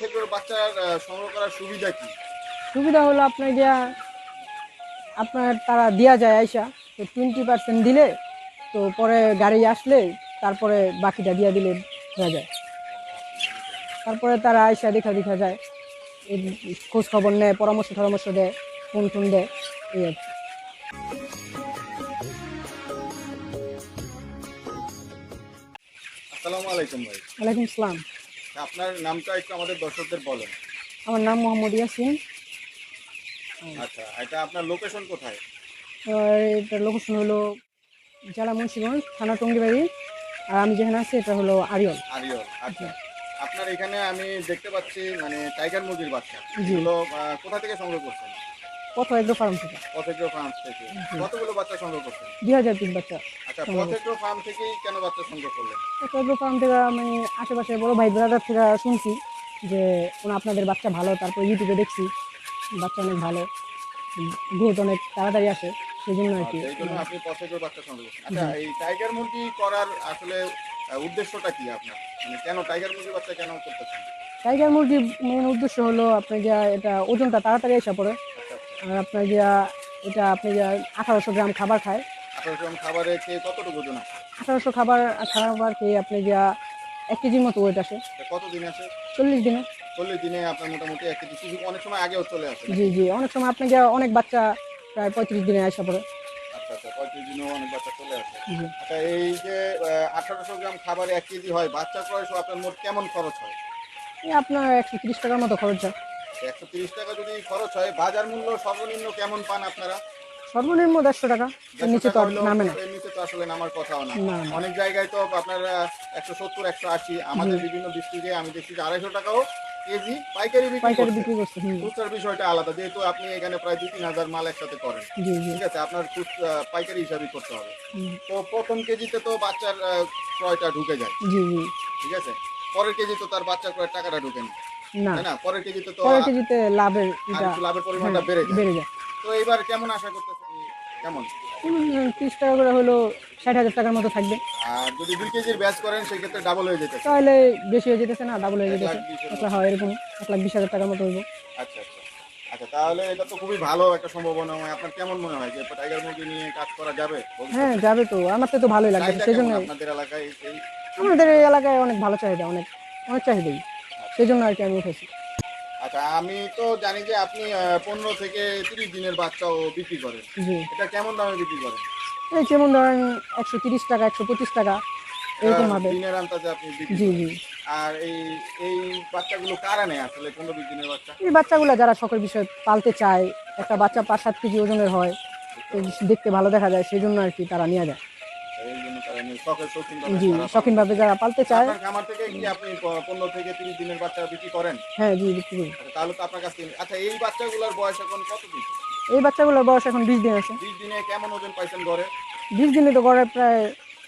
বাচ্চার সংগ্রহ করার সুবিধা কি? সুবিধা হলো আপনার গিয়া আপনার তারা দেওয়া যায় আইসা তো টোয়েন্টি পার্সেন্ট দিলে তো পরে গাড়ি আসলে তারপরে বাকিটা দিয়ে দিলে হয়ে যায়। তারপরে তারা আইসা দেখা দেখা যায় খোঁজ খবর নেয় পরামর্শ টরামর্শ দেয় ফোন টোন দেয় এই আর কি। আসসালামু আলাইকুম ভাই। ওয়ালাইকুম আসসালাম। আপনার নামটা একটু আমাদের দর্শকদের বলেন। আমার নাম মোহাম্মদ ইয়াসিন। আচ্ছা এটা আপনার লোকেশন কোথায়? এটার লোকেশন হলো জেলা মুন্সিগঞ্জ থানা টঙ্গিবাড়ি। আর আমি যেখানে আছি এটা হলো আরিয়ল। আরিয়ল আচ্ছা। আপনার এখানে আমি দেখতে পাচ্ছি মানে টাইগার মুরগির বাচ্চা। এগুলো কোথা থেকে সংগ্রহ করছেন? কত এগ্রো ফার্ম থেকে। পথেগ্রো ফার্ম থেকে। কতগুলো বাচ্চা সংগ্রহ করছেন? দুই হাজার পিস বাচ্চা আচ্ছা পথেগ্রো ফার্ম থেকেই কেন বাচ্চা সংগ্রহ করলেন? কত এগ্রো ফার্ম থেকে আমি আশেপাশে বড় ভাই ব্রাদার থেকে শুনছি যে কোনো আপনাদের বাচ্চা ভালো তারপর ইউটিউবে দেখছি বাচ্চা অনেক ভালো গ্রোথ অনেক তাড়াতাড়ি আসে সেই জন্য আর কি। আচ্ছা, আপনি পথেগ্রো বাচ্চা সংগ্রহ আচ্ছা এই টাইগার মুরগি করার আসলে উদ্দেশ্যটা কি আপনার? মানে কেন টাইগার মুরগি বাচ্চা কেন করতেছেন? টাইগার মুরগির মেন উদ্দেশ্য হলো আপনি যা এটা ওজনটা তাড়াতাড়ি এসে পড়ে। আর আপনার যা এটা আপনি যা আঠারোশো গ্রাম খাবার খায়। আঠারোশো গ্রাম খাবারে খেয়ে কতটুকু ওজন আঠারোশো খাবার খাবার খেয়ে আপনি যা এক কেজির মতো ওয়েট আসে। কত দিন আছে চল্লিশ দিনে। চল্লিশ দিনে আপনার মোটামুটি এক কেজি। অনেক সময় আগেও চলে আসে জি জি অনেক সময় আপনি যা অনেক বাচ্চা প্রায় পঁয়ত্রিশ দিনে আসা পড়ে। আচ্ছা আচ্ছা পঁয়ত্রিশ দিনেও অনেক বাচ্চা চলে আসে। আচ্ছা এই যে আঠারোশো গ্রাম খাবারে এক কেজি হয় বাচ্চা ক্রয় আপনার মোট কেমন খরচ হয়? আপনার একশো তিরিশ টাকার মতো খরচ যায় একশো তিরিশ টাকা যদি খরচ হয় বাজার মূল্য সর্বনিম্ন কেমন পান আপনারা? সর্বনিম্ন দেড়শো টাকা। নিচে তো নামে না। নিচে তো আসলে নামার কথাও না। অনেক জায়গায় তো আপনার একশো সত্তর একশো আশি আমাদের বিভিন্ন ডিস্ট্রিক্টে আমি দেখছি যে আড়াইশো টাকাও কেজি পাইকারি পাইকারি বিক্রি করছে খুচরার বিষয়টা আলাদা যেহেতু আপনি এখানে প্রায় দুই তিন হাজার মাল একসাথে করেন। ঠিক আছে আপনার পাইকারি হিসাবে করতে হবে। তো প্রথম কেজিতে তো বাচ্চার ক্রয়টা ঢুকে যায়। ঠিক আছে? পরের কেজি তো তার বাচ্চার ক্রয়ের টাকাটা ঢুকে না। না। না? পরের কেজিতে তো পরের কেজিতে লাভের এটা লাভের পরিমাণটা হ্যাঁ, বেড়ে যায়। বেড়ে যায়। তো এবার কেমন আশা করতেছেন? কেমন? উম, তিরিশ টাকা করে হলো হাজার টাকার মতো থাকবে। আর যদি দুই কেজির ব্যাচ করেন সেক্ষেত্রে ডাবল হয়ে যেতে তাহলে বেশি হয়ে যেতেছে না ডাবল হয়ে যেতেছে। লাখ হয় এরকম এক লাখ বিশ হাজার টাকার মতো হইব। আচ্ছা আচ্ছা। আচ্ছা তাহলে এটা তো খুবই ভালো একটা সম্ভাবনা। হয় আপনার কেমন মনে হয় যে টাইগার মুরগি নিয়ে কাজ করা যাবে হ্যাঁ যাবে তো। আমার তো ভালোই লাগবে চাহিদা সেই জন্য আপনাদের এলাকায় আমাদের এই এলাকায় অনেক ভালো চাহিদা অনেক অনেক চাহিদাই। সেই জন্য আর কি আমি উঠেছি। আচ্ছা আমি তো জানি যে আপনি পনেরো থেকে তিরিশ দিনের বাচ্চাও বিক্রি করেন। জি। এটা কেমন দামে বিক্রি করেন? এই যেমন ধরেন একশো তিরিশ টাকা একশো পঁচিশ টাকা এরকম ভাবে। দিনের আন্দাজে আপনি বিক্রি জি জি। আর এই এই বাচ্চাগুলো কারা নেয় আসলে পনেরো বিশ দিনের বাচ্চা? এই বাচ্চাগুলো যারা শখের বিষয়ে পালতে চায় একটা বাচ্চা পাঁচ সাত কেজি ওজনের হয় দেখতে ভালো দেখা যায় সেই জন্য আর কি তারা নিয়ে যায়। শৌখিন যারা পালতে চায় খামার থেকে কি আপনি প- পনেরো থেকে তিরিশ দিনের বাচ্চা বিক্রি করেন? হ্যাঁ জি বিক্রি করি। আচ্ছা, তাহলে তো আপনার কাছ আচ্ছা এই বাচ্চাগুলোর বয়স এখন কত দিন এই বাচ্চাগুলোর বয়স এখন বিশ দিন আছে। বিশ দিনে কেমন ওজন পাইছেন ঘরে? দিনে তো প্রায়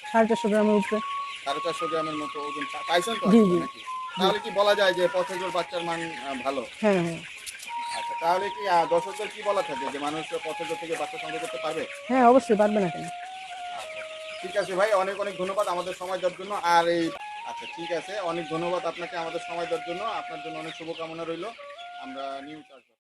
সাড়ে চারশো গ্রামের উপরে। মতো ওজন পাইছেন তো জি, জি। তাহলে কি বলা যায় যে পথেজোর বাচ্চার মান ভালো? হ্যাঁ হ্যাঁ। আচ্ছা তাহলে কি দর্শকদের কি বলা থাকে যে মানুষ পথেজোর থেকে বাচ্চা সংগ্রহ করতে পারবে? হ্যাঁ অবশ্যই পারবে না কেন? ঠিক আছে ভাই, অনেক অনেক ধন্যবাদ আমাদের সময় দেওয়ার জন্য। আর এই আচ্ছা ঠিক আছে, অনেক ধন্যবাদ আপনাকে আমাদের সময় দেওয়ার জন্য। আপনার জন্য অনেক শুভকামনা রইল। আমরা নিউ আসব